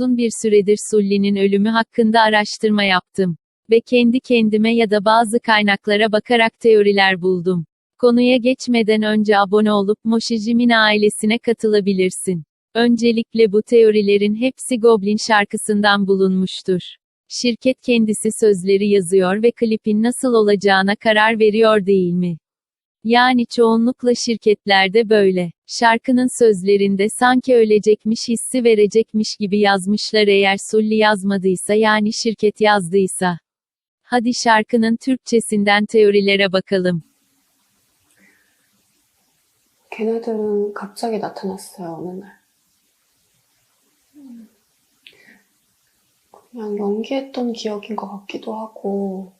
Uzun bir süredir Sulli'nin ölümü hakkında araştırma yaptım. Ve kendi kendime ya da bazı kaynaklara bakarak teoriler buldum. Konuya geçmeden önce abone olup Moşijimin ailesine katılabilirsin. Öncelikle bu teorilerin hepsi Goblin şarkısından bulunmuştur. Şirket kendisi sözleri yazıyor ve klipin nasıl olacağına karar veriyor değil mi? Yani çoğunlukla şirketlerde böyle. Şarkının sözlerinde sanki ölecekmiş hissi verecekmiş gibi yazmışlar eğer Sully yazmadıysa yani şirket yazdıysa. Hadi şarkının Türkçesinden teorilere bakalım. 걔네들은 갑자기 나타났어요, 어느 날. 음, 그냥 연기했던 기억인 것 같기도 하고,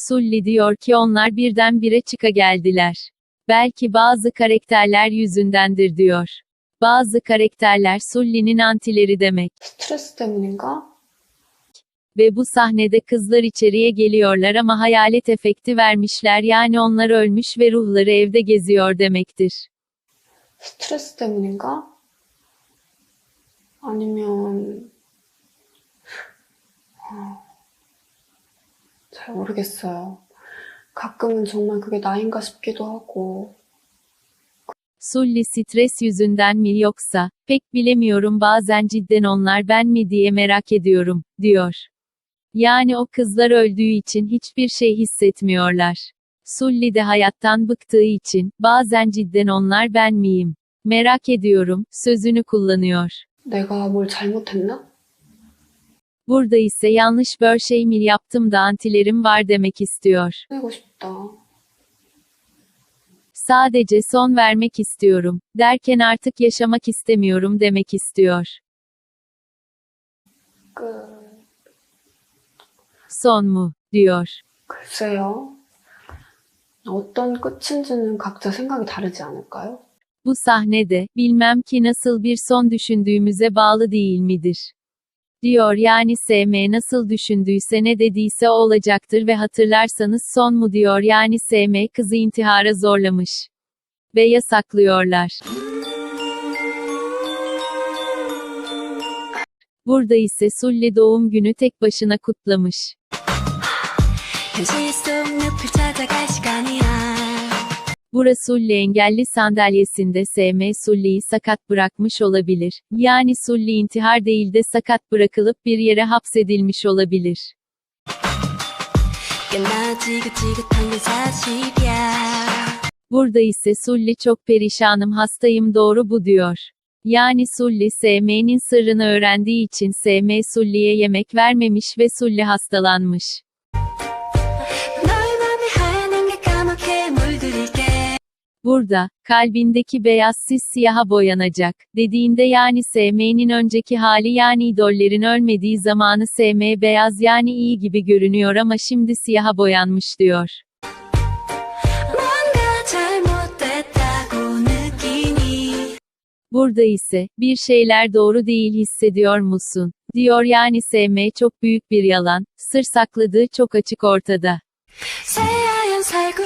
Sully diyor ki onlar birdenbire çıka geldiler. Belki bazı karakterler yüzündendir diyor. Bazı karakterler Sully'nin antileri demek. 스트레스 때문인가? Ve bu sahnede kızlar içeriye geliyorlar ama hayalet efekti vermişler yani onlar ölmüş ve ruhları evde geziyor demektir. 스트레스 때문인가? 아니면, 아, 잘 모르겠어요. 가끔은 정말 그게 나인가 싶기도 하고, Sully stres yüzünden mi yoksa, pek bilemiyorum bazen cidden onlar ben mi diye merak ediyorum, diyor. Yani o kızlar öldüğü için hiçbir şey hissetmiyorlar. Sully de hayattan bıktığı için, bazen cidden onlar ben miyim? Merak ediyorum, sözünü kullanıyor. 내가 뭘 잘못했나? Burada ise yanlış bir şey mi yaptım da antilerim var demek istiyor. 내고 싶다. Sadece son vermek istiyorum, derken artık yaşamak istemiyorum demek istiyor. 끝. Son mu? diyor. 글쎄요. 어떤 끝인지는 각자 생각이 다르지 않을까요? Bu sahnede, bilmem ki nasıl bir son düşündüğümüze bağlı değil midir? Diyor yani SM nasıl düşündüyse ne dediyse olacaktır ve hatırlarsanız son mu diyor yani SM kızı intihara zorlamış. Ve yasaklıyorlar. Burada ise Sully doğum günü tek başına kutlamış. Bu Sulli engelli sandalyesinde SM Sulli'yi sakat bırakmış olabilir. Yani Sulli intihar değil de sakat bırakılıp bir yere hapsedilmiş olabilir. Burada ise Sulli çok perişanım hastayım doğru bu diyor. Yani Sulli SM'nin sırrını öğrendiği için SM Sulli'ye yemek vermemiş ve Sulli hastalanmış. Burada, kalbindeki beyaz sis siyaha boyanacak, dediğinde yani sevmenin önceki hali yani idollerin ölmediği zamanı sevmeye beyaz yani iyi gibi görünüyor ama şimdi siyaha boyanmış diyor. Burada ise, bir şeyler doğru değil hissediyor musun? Diyor yani sevme çok büyük bir yalan, sır sakladığı çok açık ortada. Say I am psycho.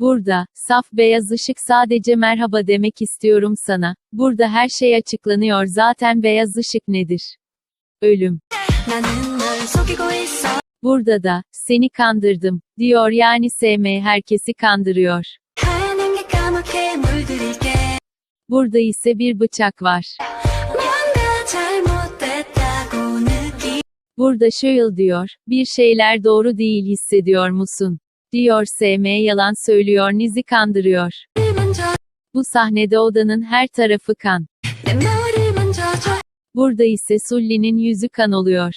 Burada, saf beyaz ışık sadece merhaba demek istiyorum sana. Burada her şey açıklanıyor zaten beyaz ışık nedir? Ölüm. Burada da, seni kandırdım, diyor yani sevme herkesi kandırıyor. Burada ise bir bıçak var. Burada Şöyl diyor, bir şeyler doğru değil hissediyor musun? diyor SM yalan söylüyor Niz'i kandırıyor. Bu sahnede odanın her tarafı kan. Burada ise Sully'nin yüzü kan oluyor.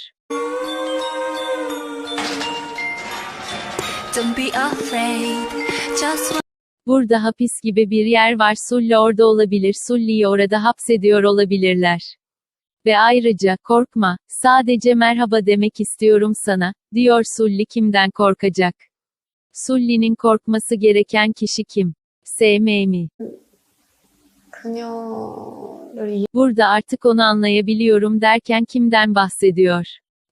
Burada hapis gibi bir yer var Sully orada olabilir Sully'yi orada hapsediyor olabilirler. Ve ayrıca, korkma, sadece merhaba demek istiyorum sana, diyor Sully kimden korkacak? Sully'nin korkması gereken kişi kim? SM mi? 그녀를 이- Burada artık onu anlayabiliyorum derken kimden bahsediyor?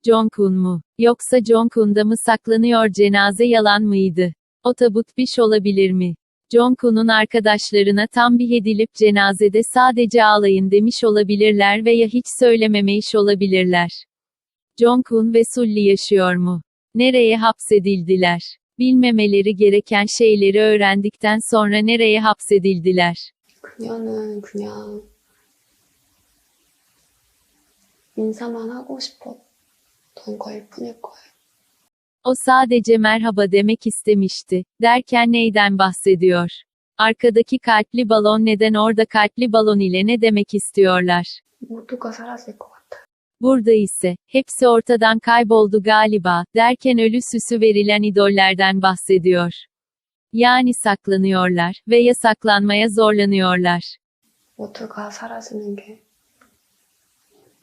Jongkun mu? Yoksa Jongkun'da mı saklanıyor cenaze yalan mıydı? O tabut biş olabilir mi? Jongkook'un arkadaşlarına tam bir edilip cenazede sadece ağlayın demiş olabilirler veya hiç söylememiş olabilirler. Jongkook ve Sulli yaşıyor mu? Nereye hapsedildiler? Bilmemeleri gereken şeyleri öğrendikten sonra nereye hapsedildiler? 그녀는 그냥 인사만 하고 싶었던 거일 뿐일 거예요. O sadece merhaba demek istemişti. Derken neyden bahsediyor? Arkadaki kalpli balon neden orada kalpli balon ile ne demek istiyorlar? 모두가 사라질 것 같아요. Burada ise, hepsi ortadan kayboldu galiba, derken ölü süsü verilen idollerden bahsediyor. Yani saklanıyorlar, veya saklanmaya zorlanıyorlar. 모두가 사라지는 게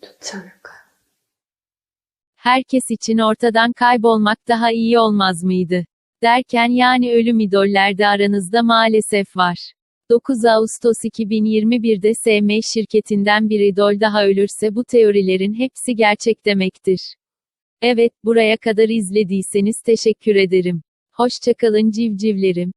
좋지 않을까요? Herkes için ortadan kaybolmak daha iyi olmaz mıydı? Derken yani ölüm idollerde aranızda maalesef var. 9 Ağustos 2021'de SM şirketinden bir idol daha ölürse bu teorilerin hepsi gerçek demektir. Evet, buraya kadar izlediyseniz teşekkür ederim. Hoşçakalın civcivlerim.